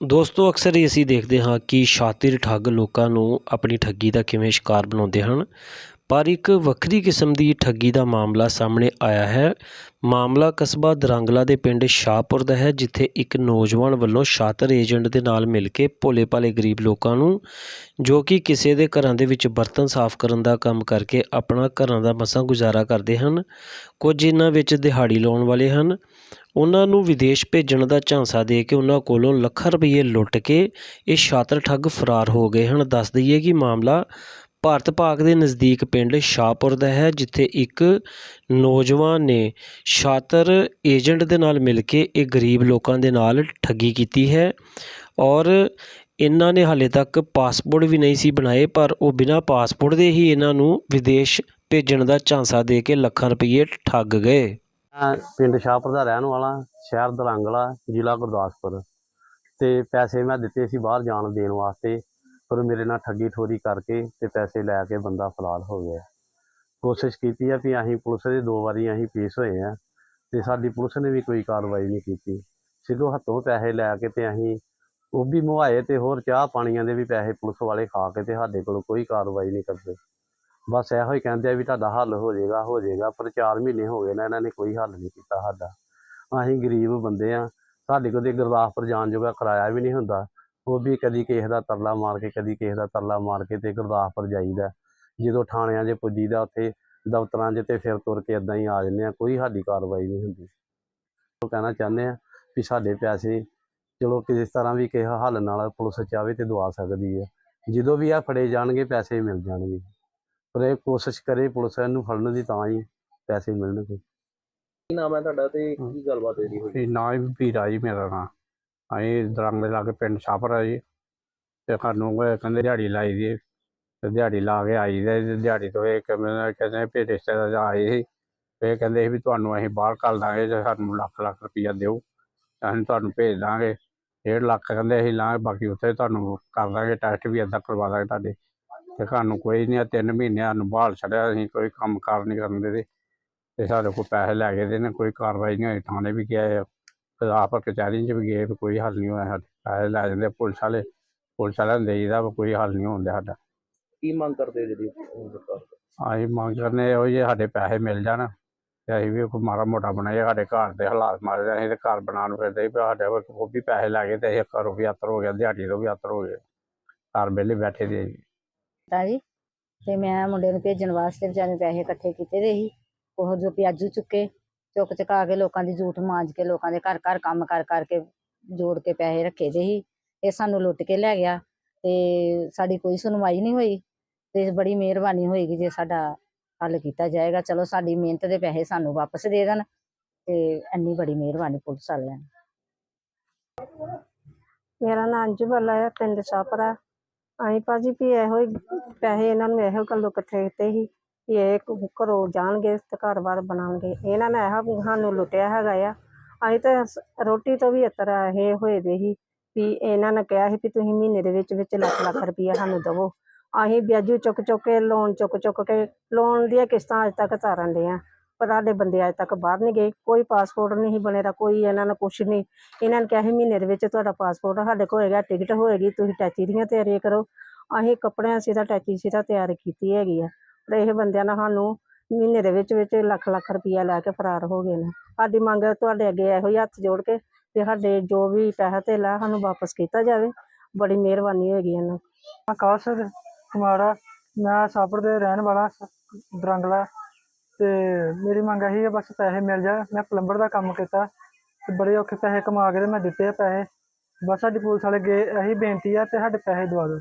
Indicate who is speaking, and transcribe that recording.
Speaker 1: ਦੋਸਤੋ, ਅਕਸਰ ਹੀ ਅਸੀਂ ਦੇਖਦੇ ਹਾਂ ਕਿ ਸ਼ਾਤਿਰ ਠੱਗ ਲੋਕਾਂ ਨੂੰ ਆਪਣੀ ਠੱਗੀ ਦਾ ਕਿਵੇਂ ਸ਼ਿਕਾਰ ਬਣਾਉਂਦੇ ਹਨ। ਪਰ ਇੱਕ ਵੱਖਰੀ ਕਿਸਮ ਦੀ ਠੱਗੀ ਦਾ ਮਾਮਲਾ ਸਾਹਮਣੇ ਆਇਆ ਹੈ। ਮਾਮਲਾ ਕਸਬਾ ਦਰੰਗਲਾ ਦੇ ਪਿੰਡ ਸ਼ਾਹਪੁਰ ਦਾ ਹੈ, ਜਿੱਥੇ ਇੱਕ ਨੌਜਵਾਨ ਵੱਲੋਂ ਸ਼ਾਤਰ ਏਜੰਟ ਦੇ ਨਾਲ ਮਿਲ ਕੇ ਭੋਲੇ ਭਾਲੇ ਗਰੀਬ ਲੋਕਾਂ ਨੂੰ, ਜੋ ਕਿ ਕਿਸੇ ਦੇ ਘਰਾਂ ਦੇ ਵਿੱਚ ਬਰਤਨ ਸਾਫ਼ ਕਰਨ ਦਾ ਕੰਮ ਕਰਕੇ ਆਪਣਾ ਘਰਾਂ ਦਾ ਮਸਾਂ ਗੁਜ਼ਾਰਾ ਕਰਦੇ ਹਨ, ਕੁਝ ਇਹਨਾਂ ਵਿੱਚ ਦਿਹਾੜੀ ਲਾਉਣ ਵਾਲੇ ਹਨ। ਉਹਨਾਂ ਨੂੰ ਵਿਦੇਸ਼ ਭੇਜਣ ਦਾ ਝਾਂਸਾ ਦੇ ਕੇ ਉਹਨਾਂ ਕੋਲੋਂ ਲੱਖਾਂ ਰੁਪਏ ਲੁੱਟ ਕੇ ਇਹ ਸ਼ਾਤਰ ਠੱਗ ਫਰਾਰ ਹੋ ਗਏ ਹਨ। ਦੱਸ ਦਈਏ ਕਿ ਮਾਮਲਾ ਭਾਰਤ ਪਾਕ ਦੇ ਨਜ਼ਦੀਕ ਪਿੰਡ ਸ਼ਾਹਪੁਰ ਦਾ ਹੈ, ਜਿੱਥੇ ਇੱਕ ਨੌਜਵਾਨ ਨੇ ਸ਼ਾਤਰ ਏਜੰਟ ਦੇ ਨਾਲ ਮਿਲ ਕੇ ਇਹ ਗਰੀਬ ਲੋਕਾਂ ਦੇ ਨਾਲ ਠੱਗੀ ਕੀਤੀ ਹੈ ਔਰ ਇਹਨਾਂ ਨੇ ਹਾਲੇ ਤੱਕ ਪਾਸਪੋਰਟ ਵੀ ਨਹੀਂ ਸੀ ਬਣਾਏ, ਪਰ ਉਹ ਬਿਨਾਂ ਪਾਸਪੋਰਟ ਦੇ ਹੀ ਇਹਨਾਂ ਨੂੰ ਵਿਦੇਸ਼ ਭੇਜਣ ਦਾ ਝਾਂਸਾ ਦੇ ਕੇ ਲੱਖਾਂ ਰੁਪਏ ਠੱਗ ਗਏ।
Speaker 2: ਮੈਂ ਪਿੰਡ ਸ਼ਾਹਪੁਰ ਦਾ ਰਹਿਣ ਵਾਲਾ, ਸ਼ਹਿਰ ਦਰੰਗਲਾ ਜ਼ਿਲ੍ਹਾ ਗੁਰਦਾਸਪੁਰ। ਤੇ ਪੈਸੇ ਮੈਂ ਦਿੱਤੇ ਸੀ ਬਾਹਰ ਜਾਣ ਦੇਣ ਵਾਸਤੇ। ਪਰ ਮੇਰੇ ਨਾਲ ਠੱਗੀ ਠੋਰੀ ਕਰਕੇ ਤੇ ਪੈਸੇ ਲੈ ਕੇ ਬੰਦਾ ਫਰਾਰ ਹੋ ਗਿਆ। ਕੋਸ਼ਿਸ਼ ਕੀਤੀ ਆ ਵੀ ਅਸੀਂ ਪੁਲਿਸ ਦੇ ਦੋ ਵਾਰੀ ਅਸੀਂ ਪੇਸ਼ ਹੋਏ ਆ ਤੇ ਸਾਡੀ ਪੁਲਿਸ ਨੇ ਵੀ ਕੋਈ ਕਾਰਵਾਈ ਨਹੀਂ ਕੀਤੀ। ਸਿੱਧੋ ਹੱਥੋਂ ਪੈਸੇ ਲੈ ਕੇ ਤੇ ਅਸੀਂ ਉਹ ਵੀ ਮੁਹਾਏ ਤੇ ਹੋਰ ਚਾਹ ਪਾਣੀਆਂ ਦੇ ਵੀ ਪੈਸੇ ਪੁਲਿਸ ਵਾਲੇ ਖਾ ਕੇ ਤੇ ਸਾਡੇ ਕੋਲ ਕੋਈ ਕਾਰਵਾਈ ਨਹੀਂ ਕਰਦੇ। ਬਸ ਇਹੋ ਹੀ ਕਹਿੰਦੇ ਆ ਵੀ ਤੁਹਾਡਾ ਹੱਲ ਹੋ ਜਾਏਗਾ ਹੋ ਜਾਏਗਾ, ਪਰ 4 ਮਹੀਨੇ ਹੋ ਗਏ ਨੇ, ਇਹਨਾਂ ਨੇ ਕੋਈ ਹੱਲ ਨਹੀਂ ਕੀਤਾ ਸਾਡਾ। ਅਸੀਂ ਗਰੀਬ ਬੰਦੇ ਆ, ਸਾਡੇ ਕੋਲ ਤੇ ਗੁਰਦਾਸਪੁਰ ਜਾਣ ਜੋਗਾ ਕਿਰਾਇਆ ਵੀ ਨਹੀਂ ਹੁੰਦਾ। ਉਹ ਵੀ ਕਦੀ ਕਿਸੇ ਦਾ ਤਰਲਾ ਮਾਰ ਕੇ ਕਦੀ ਕਿਸੇ ਦਾ ਤਰਲਾ ਮਾਰ ਕੇ ਤੇ ਗੁਰਦਾਸਪੁਰ ਜਾਈਦਾ। ਜਦੋਂ ਥਾਣਿਆਂ 'ਚ ਪੁੱਜੀਦਾ ਉੱਥੇ ਦਫ਼ਤਰਾਂ 'ਚ ਤੇ ਫਿਰ ਤੁਰ ਕੇ ਇਦਾਂ ਹੀ ਆ ਜਾਂਦੇ ਆ ਕੋਈ ਸਾਡੀ ਕਾਰਵਾਈ ਨਹੀਂ ਹੁੰਦੀ। ਉਹ ਕਹਿਣਾ ਚਾਹੁੰਦੇ ਆ ਵੀ ਸਾਡੇ ਪੈਸੇ ਚਲੋ ਕਿਸੇ ਤਰ੍ਹਾਂ ਵੀ ਕਿਸੇ ਹੱਲ ਨਾਲ ਪੁਲਿਸ ਚਾਹਵੇ ਤੇ ਦਵਾ ਸਕਦੀ ਹੈ ਜਦੋਂ ਵੀ ਆ ਫੜੇ ਜਾਣਗੇ ਪੈਸੇ ਮਿਲ ਜਾਣਗੇ। ਪਰ ਇਹ ਕੋਸ਼ਿਸ਼ ਕਰੇ ਪੁਲਿਸ ਇਹਨੂੰ ਫੜਨ ਦੀ ਤਾਂ ਹੀ ਪੈਸੇ ਮਿਲਣਗੇ।
Speaker 3: ਕੀ ਨਾਮ ਹੈ ਤੁਹਾਡਾ ਤੇ ਕੀ ਗੱਲਬਾਤ ਹੋਈ ਹੋਈ?
Speaker 4: ਇਹ ਨਾਂ ਹੀ ਵੀਰਾ ਜੀ ਮੇਰਾ ਨਾਂ। ਅਸੀਂ ਦਰੰਗ ਦੇ ਲਾਗੇ ਪਿੰਡ ਛਾਪਰ ਆ ਜੀ ਤੇ ਸਾਨੂੰ ਕਹਿੰਦੇ ਦਿਹਾੜੀ ਲਾਈ ਦੀ ਤੇ ਦਿਹਾੜੀ ਲਾ ਕੇ ਆਈ ਦੇ ਦਿਹਾੜੀ ਤੋਂ ਇਹ ਕਹਿੰਦੇ ਵੀ ਰਿਸ਼ਤੇਦਾਰ ਆਏ ਸੀ। ਤੇ ਇਹ ਕਹਿੰਦੇ ਸੀ ਵੀ ਤੁਹਾਨੂੰ ਅਸੀਂ ਬਾਹਰ ਕਰ ਦਾਂਗੇ ਜੇ ਸਾਨੂੰ ਲੱਖ ਲੱਖ ਰੁਪਈਆ ਦਿਓ। ਅਸੀਂ ਤੁਹਾਨੂੰ ਭੇਜ ਦਾਂਗੇ। ਡੇਢ ਲੱਖ ਕਹਿੰਦੇ ਅਸੀਂ ਲਾਂਗੇ, ਬਾਕੀ ਉੱਥੇ ਤੁਹਾਨੂੰ ਕਰ ਦਾਂਗੇ, ਟੈਸਟ ਵੀ ਏਦਾਂ ਕਰਵਾ ਦਾਂਗੇ ਤੁਹਾਡੇ। ਤੇ ਸਾਨੂੰ ਕੋਈ ਨਹੀਂ ਤਿੰਨ ਮਹੀਨੇ ਸਾਨੂੰ ਬਾਹਰ ਛੱਡਿਆ, ਅਸੀਂ ਕੋਈ ਕੰਮ ਕਾਰ ਨਹੀਂ ਕਰਨ ਦੇ ਤੇ ਸਾਡੇ ਕੋਲ ਪੈਸੇ ਲੈ ਗਏ ਦੇ ਨੇ, ਕੋਈ ਕਾਰਵਾਈ ਨਹੀਂ ਹੋਈ, ਥਾਣੇ ਵੀ ਗਏ ਆਪ ਕਚਹਿਰੀ 'ਚ ਵੀ ਗਏ ਵੀ ਕੋਈ ਹੱਲ ਨਹੀਂ ਹੋਇਆ ਸਾਡਾ। ਪੈਸੇ ਲੈ ਜਾਂਦੇ ਪੁਲਿਸ ਵਾਲੇ ਪੁਲਿਸ ਵਾਲਿਆਂ ਨੂੰ ਦੇਈਦਾ ਵੀ ਕੋਈ ਹੱਲ ਨਹੀਂ ਹੁੰਦਾ ਸਾਡਾ।
Speaker 3: ਕੀ ਮੰਗ ਕਰਦੇ ਹੋ ਜਿਹੜੀ ਅਹ, ਸਰਕਾਰ ਤੋਂ?
Speaker 4: ਅਸੀਂ ਮੰਗ ਕਰਨੇ ਇਹੋ ਜਿਹੇ ਸਾਡੇ ਪੈਸੇ ਮਿਲ ਜਾਣ ਤੇ ਅਸੀਂ ਵੀ ਕੋਈ ਮਾੜਾ ਮੋਟਾ ਬਣਾਈਏ ਸਾਡੇ ਘਰ ਦੇ ਹਾਲਾਤ ਮਾਰੇ ਅਸੀਂ ਤੇ ਘਰ ਬਣਾਉਣ ਨੂੰ ਫਿਰਦੇ ਸੀ ਵੀ ਸਾਡੇ ਕੋਲ ਉਹ ਵੀ ਪੈਸੇ ਲੈ ਗਏ ਤੇ ਅਸੀਂ ਘਰੋਂ ਵੀ ਅਤਰ ਹੋ ਗਿਆ ਦਿਹਾੜੀ ਤੋਂ ਵੀ ਅਤਰ ਹੋ ਗਏ। ਘਰ ਵਿਹਲੇ ਬੈਠੇ ਦੇ ਜੀ
Speaker 5: ਤਾਂ ਜੀ ਤੇ ਮੈਂ ਮੁੰਡੇ ਨੂੰ ਭੇਜਣ ਵਾਸਤੇ ਵਿਚਾਰੇ ਨੇ ਪੈਸੇ ਇਕੱਠੇ ਕੀਤੇ ਦੇ ਸੀ ਉਹ ਜੋ ਪਿਆਜੂ ਚੁੱਕੇ। ਚੁੱਕ ਚੁਕਾ ਕੇ ਲੋਕਾਂ ਦੀ ਝੂਠ ਮਾਂਜ ਕੇ ਲੋਕਾਂ ਦੇ ਘਰ ਘਰ ਕੰਮ ਕਰ ਕਰਕੇ ਜੋੜ ਕੇ ਪੈਸੇ ਰੱਖੇ ਦੇ ਸੀ। ਇਹ ਸਾਨੂੰ ਲੁੱਟ ਕੇ ਲੈ ਗਿਆ ਤੇ ਸਾਡੀ ਕੋਈ ਸੁਣਵਾਈ ਨਹੀਂ ਹੋਈ ਤੇ ਬੜੀ ਮਿਹਰਬਾਨੀ ਹੋਏਗੀ ਜੇ ਸਾਡਾ ਹੱਲ ਕੀਤਾ ਜਾਏਗਾ। ਚਲੋ ਸਾਡੀ ਮਿਹਨਤ ਦੇ ਪੈਸੇ ਸਾਨੂੰ ਵਾਪਸ ਦੇ ਦੇਣ ਤੇ ਇੰਨੀ ਬੜੀ ਮਿਹਰਬਾਨੀ ਪੁਲਿਸ ਵਾਲਿਆਂ ਦੀ
Speaker 6: ਮੇਰਾ ਨਾਮ ਅੰਜੂ ਬੱਲਾ ਹੈ ਪਿੰਡ ਛਾਪਰਾ ਅਸੀਂ ਭਾਜੀ ਵੀ ਇਹੋ ਹੀ ਪੈਸੇ ਇਹਨਾਂ ਨੂੰ ਇਹੋ ਗੱਲੋਂ ਇਕੱਠੇ ਕੀਤੇ ਸੀ। ਵੀ ਇਹ ਘ- ਘਰੋਂ ਜਾਣਗੇ, ਤੇ ਘਰ-ਬਾਰ ਬਣਾਉਣਗੇ। ਇਹਨਾਂ ਨੇ ਇਹੋ ਸਾਨੂੰ ਲੁੱਟਿਆ ਹੈਗਾ ਆ। ਅਸੀਂ ਤਾਂ ਸ- ਰੋਟੀ ਤੋਂ ਵੀ ਇਤਰ ਇਹ ਹੋਏ ਦੇ ਸੀ ਵੀ ਇਹਨਾਂ ਨੇ ਕਿਹਾ ਸੀ ਵੀ ਤੁਸੀਂ ਮਹੀਨੇ ਦੇ ਵਿੱਚ ਵਿੱਚ ਲੱਖ ਲੱਖ ਰੁਪਈਆ ਸਾਨੂੰ ਦੇਵੋ। ਅਸੀਂ ਵਿਆਜੂ ਚੁੱਕ ਚੁੱਕ ਕੇ, ਲੋਨ ਚੁੱਕ ਚੁੱਕ ਕੇ, ਲੋਨ ਦੀਆਂ ਕਿਸ਼ਤਾਂ ਅੱਜ ਤੱਕ ਤਾਰਨ ਦੇ ਆ। ਪਰ ਸਾਡੇ ਬੰਦੇ ਅੱਜ ਤੱਕ ਬਾਹਰ ਨਹੀਂ ਗਏ। ਕੋਈ ਪਾਸਪੋਰਟ ਨਹੀਂ ਬਣੇਦਾ ਕੋਈ ਇਹਨਾਂ ਨੂੰ ਕੁਛ ਨਹੀਂ। ਇਹਨਾਂ ਨੇ ਕਿਹਾ ਸੀ ਮਹੀਨੇ ਦੇ ਵਿੱਚ ਤੁਹਾਡਾ ਪਾਸਪੋਰਟ ਸਾਡੇ ਕੋਲ ਹੋਏਗਾ, ਟਿਕਟ ਹੋਏਗੀ, ਤੁਸੀਂ ਟੈਚੀ ਦੀਆਂ ਤਿਆਰੀਆਂ ਕਰੋ। ਅਸੀਂ ਕੱਪੜਿਆਂ ਸੀ ਤਾਂ ਟੈਚੀ ਸੀ ਤਾਂ ਤਿਆਰ ਕੀਤੀ ਹੈਗੀ ਆ। ਪਰ ਇਹ ਬੰਦਿਆਂ ਨਾਲ ਸਾਨੂੰ ਮਹੀਨੇ ਦੇ ਵਿੱਚ ਵਿੱਚ ਲੱਖ ਲੱਖ ਰੁਪਈਆ ਲੈ ਕੇ ਫਰਾਰ ਹੋ ਗਏ ਨੇ। ਸਾਡੀ ਮੰਗ ਤੁਹਾਡੇ ਅੱਗੇ ਇਹੋ ਹੀ ਹੱਥ ਜੋੜ ਕੇ ਤੇ ਸਾਡੇ ਜੋ ਵੀ ਪੈਸਾ ਧੇਲਾ ਸਾਨੂੰ ਵਾਪਸ ਕੀਤਾ ਜਾਵੇ। ਬੜੀ ਮਿਹਰਬਾਨੀ ਹੋਏਗੀ ਇਹਨਾਂ
Speaker 7: ਆਕਾਸ਼ ਕੁਮਾਰਾ, ਮੈਂ ਸਾਪੜ ਦੇ ਰਹਿਣ ਵਾਲਾ ਦਰੰਗਲਾ ਤੇ ਮੇਰੀ ਮੰਗ ਇਹੀ ਹੈ ਬਸ ਪੈਸੇ ਮਿਲ ਜਾ ਮੈਂ ਪਲੰਬਰ ਦਾ ਕੰਮ ਕੀਤਾ ਤੇ ਬੜੇ ਔਖੇ ਪੈਸੇ ਕਮਾ ਕੇ ਤੇ ਮੈਂ ਦਿੱਤੇ ਆ ਪੈਸੇ। ਬਸ ਸਾਡੀ ਪੁਲਿਸ ਵਾਲੇ ਗਏ ਇਹੀ ਬੇਨਤੀ ਆ ਤੇ ਸਾਡੇ ਪੈਸੇ ਦਵਾ ਦਿਓ।